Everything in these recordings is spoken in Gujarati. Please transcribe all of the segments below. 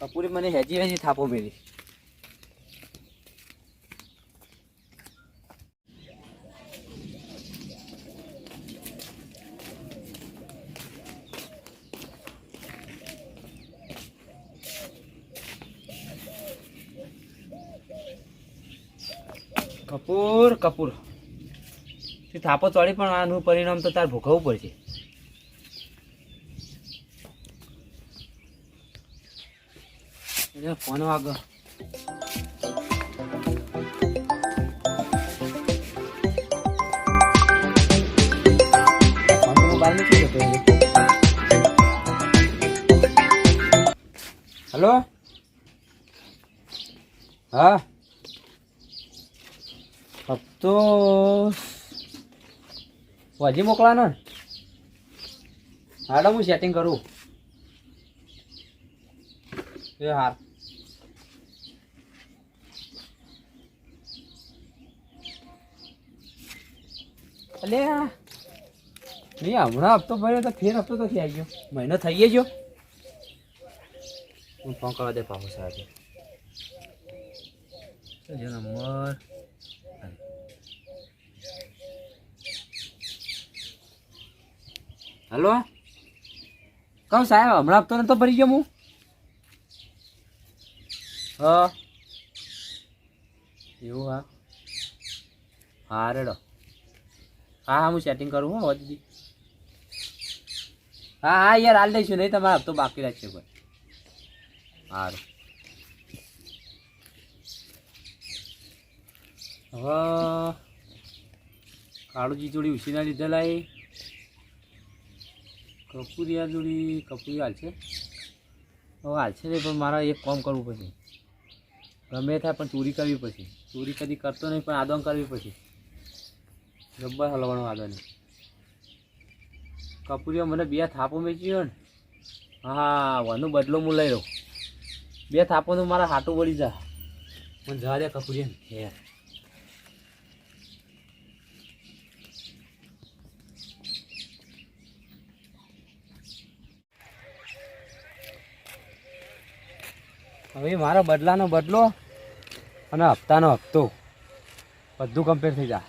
કપૂરી મને હેજી હેજી થાપો મેરી કપૂર કપૂર. તે થાપો ચડી પણ આનું પરિણામ તો તાર ભોગવવું પડશે. ફોન વાગો. હલો? હા. હપ્તો હજી મોકલાનો? ને હાડો હું સેટિંગ કરું. એ હાર. અલે નહીં હમણાં હપ્તો ભર્યો તો ફેર હપ્તો તો થઈ ગયો. મહિનો થઈ ગયો હું ફોન કરવા દે પાછો સાહેબ નંબર. હલો? કહું સાહેબ, હમણાં હપ્તો નતો ભરી ગયો હું? હા. એવું હા? હા, રેડો. હા હા, હું સેટિંગ કરું હો દીદી. હા હા, યાર હાલ દઈશું, નહીં તમારે હપ્તો બાકી રાખશે ભાઈ સારું હવે કાળુજી જોડી ઉછીના લીધેલા એ. કપૂરિયા જોડી કપૂરી હાલશે હવે હાલશે નહીં પણ મારે એક કામ કરવું પડશે. ગમે થાય પણ ચોરી કરવી પડશે. ચોરી કદી કરતો નહીં, પણ આદમ કરવી પડશે. જબ્બર હલવાનો આદોને કપૂરીઓ મને બે થાપો મેચ્યો ને. હા વાનો બદલો હું લઈ લઉં. બે થાપોનું મારા હાટું વળી જા મને જવા દે કપૂરીને હે હવે મારો બદલાનો બદલો અને હપ્તાનો હપ્તો. બધું કમ્પ્લીટ થઈ જાય.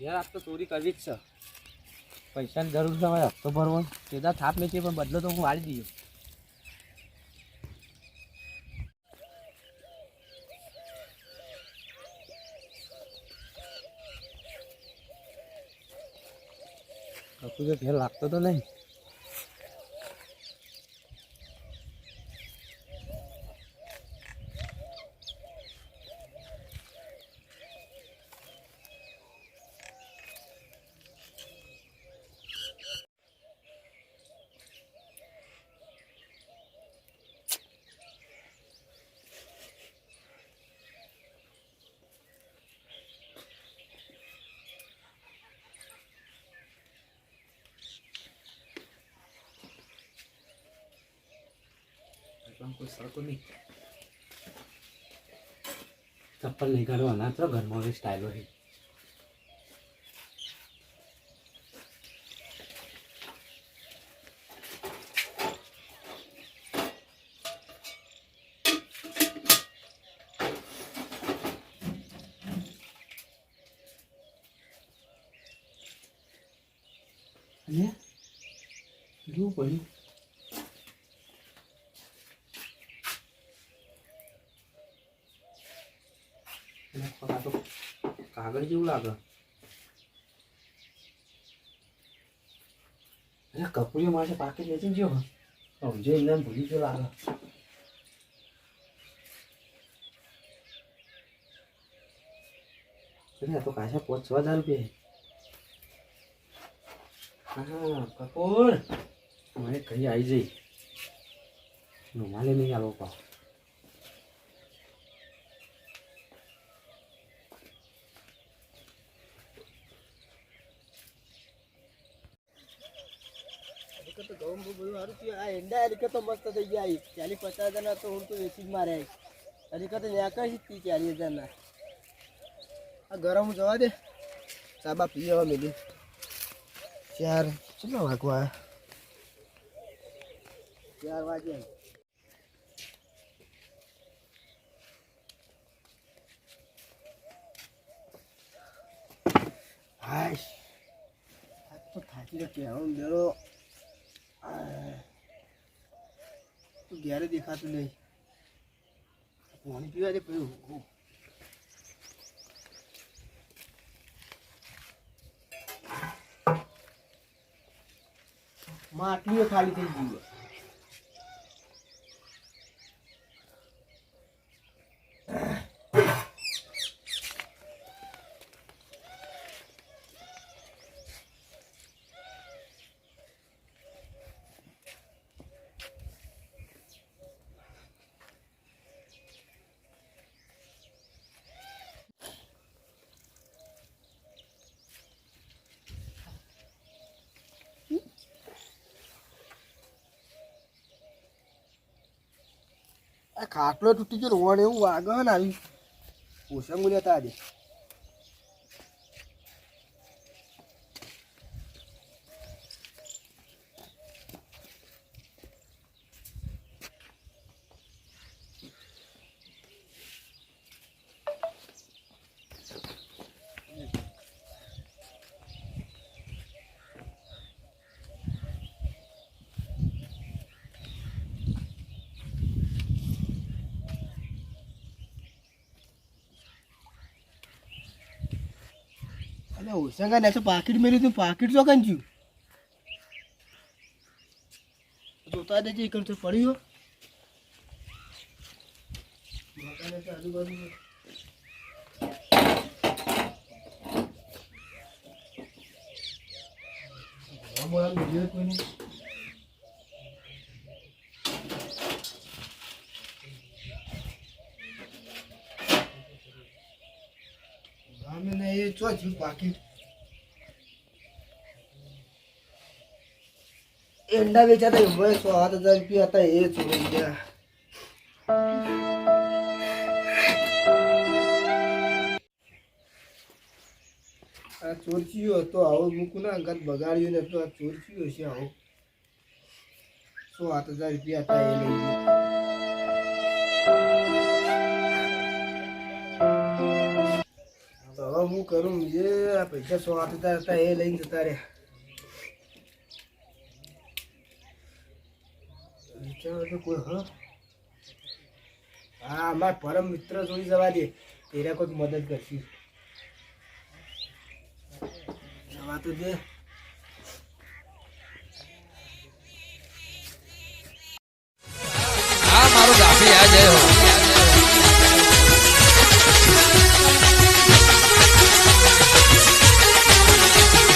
ઘેર આપતો ચોરી કરવી જ છે. પૈસાની જરૂર છે મારે હપ્તો ભરવો. સીધા થાપ નહીં છે પણ બદલો તો હું વાળી દઈએ કપૂર ઘેર લાગતો તો નહીં. પણ કોઈ ચપ્પલ નહીં કાઢવાના તો ઘરમાં હવે સ્ટાઇલો છે અને? જોવું પડ્યું અને આ તો કાગળ જેવું લાગે? અરે કપૂરીઓ માટે પાકેટ વેચી ગયો સમજો એમને ભૂલી ગયો લાગે. અરે તો કાશા પાંચ છ હજાર રૂપિયા હા, કપૂર. મને કઈ આવી જઈ. રૂમાલે નહીં આલો પા તો ઘઉં બહુ બધું સારું થયું આ એંડા એની કરતા મસ્ત થઈ ગયા અહીં ચાલીસ પચાસ હજારના તો હું તો વેચી જ મારે હજી કરતા ન્યાકા જ તી ચાલીસ હજારના આ ગરમ જવા દે સાબા પી જવા મેલી ચાર કેટલા વાગવા ચાર વાગ્યા હાશ આ તો થાકી ગયો કહેવાનું મેળો તું ઘેરે દેખાતું નહીં પાણી પીવા દે પછી ઊંઘું. માટલીઓ ખાલી થઈ ગઈ આ ખાટલો તૂટી ગયો રોડ એવું વાગે ને આવી. ઓછા મૂલ્યા હતા આજે ઓછા કાંઈ નાખ્યું પાકીટ મેળ્યું તું પાકીટ તો કાંઈ જ્યું જોતા દેજે એક તો પડ્યો આજુબાજુ મોડા બીજો કોઈ નહીં ગામે ને એ ચો જ્યું પાકીટ એંડા વેચાતા ભાઈ સો સાત હજાર રૂપિયા હતા, એ ચોરી ગયા. આ ચોરચીયો હતો, આવો મૂકું ના અંગત બગાડ્યું ને તો આ ચોરચીયો છે આવો. સો સાત હજાર રૂપિયા હતા એ લઈ ગયો હું કરું? જે આ પૈસા સો આપતા હતા, એ લઈને જતા રહ્યા. વિચારો કોઈ, હા? હા પરમ મિત્ર જોઈ જવા દે તેરા કોઈ મદદ કરશી. જવા તો દે.